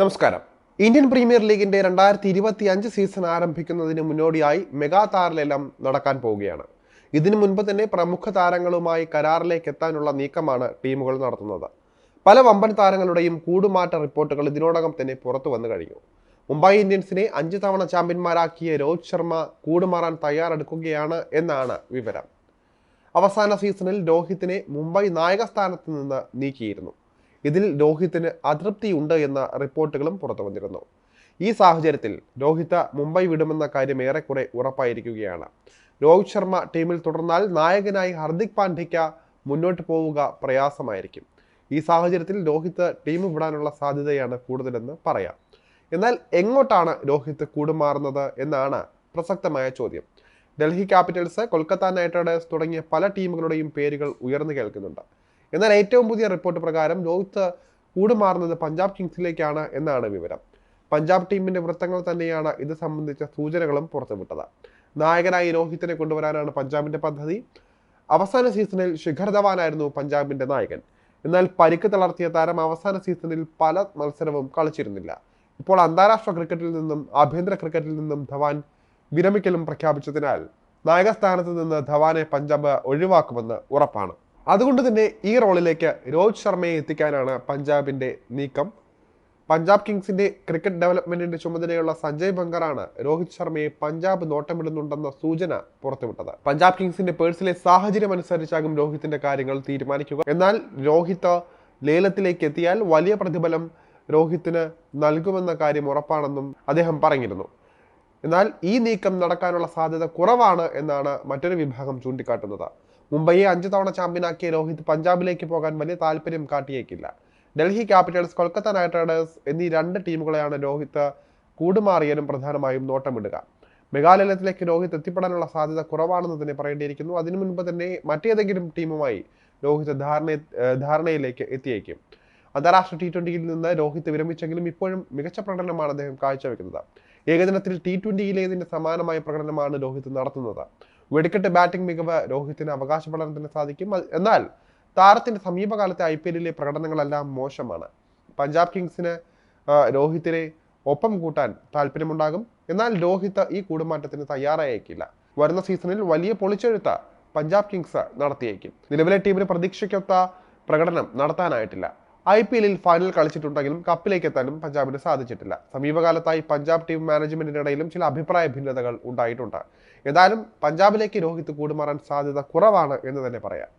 നമസ്കാരം. Indian premier ലീഗിന്റെ രണ്ടായിരത്തി ഇരുപത്തി അഞ്ച് സീസൺ ആരംഭിക്കുന്നതിന് മുന്നോടിയായി മെഗാ താരലേലം നടക്കാൻ പോവുകയാണ്. ഇതിനു മുൻപ് തന്നെ പ്രമുഖ താരങ്ങളുമായി കരാറിലേക്ക് എത്താനുള്ള നീക്കമാണ് ടീമുകൾ നടത്തുന്നത്. പല വമ്പൻ താരങ്ങളുടെയും കൂടുമാറ്റ റിപ്പോർട്ടുകൾ ഇതിനോടകം തന്നെ പുറത്തു വന്നു കഴിഞ്ഞു. മുംബൈ ഇന്ത്യൻസിനെ അഞ്ച് തവണ ചാമ്പ്യന്മാരാക്കിയ രോഹിത് ശർമ്മ കൂടുമാറാൻ തയ്യാറെടുക്കുകയാണ് എന്നാണ് വിവരം. അവസാന സീസണിൽ രോഹിത്തിനെ മുംബൈ നായക സ്ഥാനത്ത് നിന്ന് നീക്കിയിരുന്നു. ഇതിൽ രോഹിത്തിന് അതൃപ്തിയുണ്ട് എന്ന റിപ്പോർട്ടുകളും പുറത്തു വന്നിരുന്നു. ഈ സാഹചര്യത്തിൽ രോഹിത് മുംബൈ വിടുമെന്ന കാര്യം ഏറെക്കുറെ ഉറപ്പായിരിക്കുകയാണ്. രോഹിത് ശർമ്മ ടീമിൽ തുടർന്നാൽ നായകനായി ഹർദിക് പാണ്ഡ്യയ്ക്ക് മുന്നോട്ട് പോവുക പ്രയാസമായിരിക്കും. ഈ സാഹചര്യത്തിൽ രോഹിത് ടീം വിടാനുള്ള സാധ്യതയാണ് കൂടുതലെന്ന് പറയാം. എന്നാൽ എങ്ങോട്ടാണ് രോഹിത് കൂടുമാറുന്നത് എന്നാണ് പ്രസക്തമായ ചോദ്യം. Delhi Capitals Kolkata Knight Riders തുടങ്ങിയ പല ടീമുകളുടെയും പേരുകൾ ഉയർന്നു കേൾക്കുന്നുണ്ട്. എന്നാൽ ഏറ്റവും പുതിയ റിപ്പോർട്ട് പ്രകാരം രോഹിത് കൂടുമാറുന്നത് പഞ്ചാബ് കിങ്സിലേക്കാണ് എന്നാണ് വിവരം. പഞ്ചാബ് ടീമിന്റെ വൃത്തങ്ങൾ തന്നെയാണ് ഇത് സംബന്ധിച്ച സൂചനകളും പുറത്തുവിട്ടത്. നായകനായി രോഹിത്തിനെ കൊണ്ടുവരാനാണ് പഞ്ചാബിന്റെ പദ്ധതി. അവസാന സീസണിൽ ശിഖർ ധവാനായിരുന്നു പഞ്ചാബിന്റെ നായകൻ. എന്നാൽ പരിക്ക് തളർത്തിയ താരം അവസാന സീസണിൽ പല മത്സരവും കളിച്ചിരുന്നില്ല. ഇപ്പോൾ അന്താരാഷ്ട്ര ക്രിക്കറ്റിൽ നിന്നും ആഭ്യന്തര ക്രിക്കറ്റിൽ നിന്നും ധവാൻ വിരമിക്കലും പ്രഖ്യാപിച്ചതിനാൽ നായക സ്ഥാനത്ത് നിന്ന് ധവാനെ പഞ്ചാബ് ഒഴിവാക്കുമെന്ന് ഉറപ്പാണ്. അതുകൊണ്ട് തന്നെ ഈ റോളിലേക്ക് രോഹിത് ശർമ്മയെ എത്തിക്കാനാണ് പഞ്ചാബിന്റെ നീക്കം. പഞ്ചാബ് കിങ്സിന്റെ ക്രിക്കറ്റ് ഡെവലപ്മെന്റിന്റെ ചുമതലയുള്ള സഞ്ജയ് ബംഗറാണ് രോഹിത് ശർമ്മയെ പഞ്ചാബ് നോട്ടമിടുന്നുണ്ടെന്ന സൂചന പുറത്തുവിട്ടത്. പഞ്ചാബ് കിങ്സിന്റെ പേഴ്സിലെ സാഹചര്യം അനുസരിച്ചാകും രോഹിത്തിന്റെ കാര്യങ്ങൾ തീരുമാനിക്കുക. എന്നാൽ രോഹിത് ലേലത്തിലേക്ക് എത്തിയാൽ വലിയ പ്രതിഫലം രോഹിത്തിന് നൽകുമെന്ന കാര്യം ഉറപ്പാണെന്നും അദ്ദേഹം പറഞ്ഞിരുന്നു. എന്നാൽ ഈ നീക്കം നടക്കാനുള്ള സാധ്യത കുറവാണ് എന്നാണ് മറ്റൊരു വിഭാഗം ചൂണ്ടിക്കാട്ടുന്നത്. മുംബൈയെ അഞ്ച് തവണ ചാമ്പ്യനാക്കിയ രോഹിത് പഞ്ചാബിലേക്ക് പോകാൻ വലിയ താല്പര്യം കാട്ടിയേക്കില്ല. Delhi Capitals Kolkata Knight Riders എന്നീ രണ്ട് ടീമുകളെയാണ് രോഹിത് കൂടുമാറിയാലും പ്രധാനമായും നോട്ടമിടുക. മേഘാലയത്തിലേക്ക് രോഹിത് എത്തിപ്പെടാനുള്ള സാധ്യത കുറവാണെന്ന് തന്നെ പറയേണ്ടിയിരിക്കുന്നു. അതിനു മുൻപ് തന്നെ മറ്റേതെങ്കിലും ടീമുമായി രോഹിത് ധാരണ ധാരണയിലേക്ക് എത്തിയേക്കും. അന്താരാഷ്ട്ര ടി ട്വന്റിയിൽ നിന്ന് രോഹിത് വിരമിച്ചെങ്കിലും ഇപ്പോഴും മികച്ച പ്രകടനമാണ് അദ്ദേഹം കാഴ്ചവെക്കുന്നത്. ഏകദിനത്തിൽ ടി ട്വന്റിയിലേതിന്റെ സമാനമായ പ്രകടനമാണ് രോഹിത് നടത്തുന്നത്. വെടിക്കെട്ട് ബാറ്റിംഗ് മികവ് രോഹിത്തിന് അവകാശപ്പെടാൻ തന്നെ സാധിക്കും. എന്നാൽ താരത്തിന്റെ സമീപകാലത്തെ ഐ പി എല്ലിലെ പ്രകടനങ്ങളെല്ലാം മോശമാണ്. പഞ്ചാബ് കിങ്സിന് രോഹിത്തിനെ ഒപ്പം കൂട്ടാൻ താല്പര്യമുണ്ടാകും. എന്നാൽ രോഹിത് ഈ കൂടുമാറ്റത്തിന് തയ്യാറായേക്കില്ല. വരുന്ന സീസണിൽ വലിയ പൊളിച്ചെഴുത്ത പഞ്ചാബ് കിങ്സ് നടത്തിയേക്കും. നിലവിലെ ടീമിന് പ്രതീക്ഷയ്ക്കൊത്ത പ്രകടനം നടത്താനായിട്ടില്ല. ഐ പി എല്ലിൽ ഫൈനൽ കളിച്ചിട്ടുണ്ടെങ്കിലും കപ്പിലേക്ക് എത്താനും പഞ്ചാബിന് സാധിച്ചിട്ടില്ല. സമീപകാലത്തായി പഞ്ചാബ് ടീം മാനേജ്മെന്റിനിടയിലും ചില അഭിപ്രായ ഭിന്നതകൾ ഉണ്ടായിട്ടുണ്ട്. ഏതായാലും പഞ്ചാബിലേക്ക് രോഹിത് കൂടുമാറാൻ സാധ്യത കുറവാണ് എന്ന് തന്നെ പറയാം.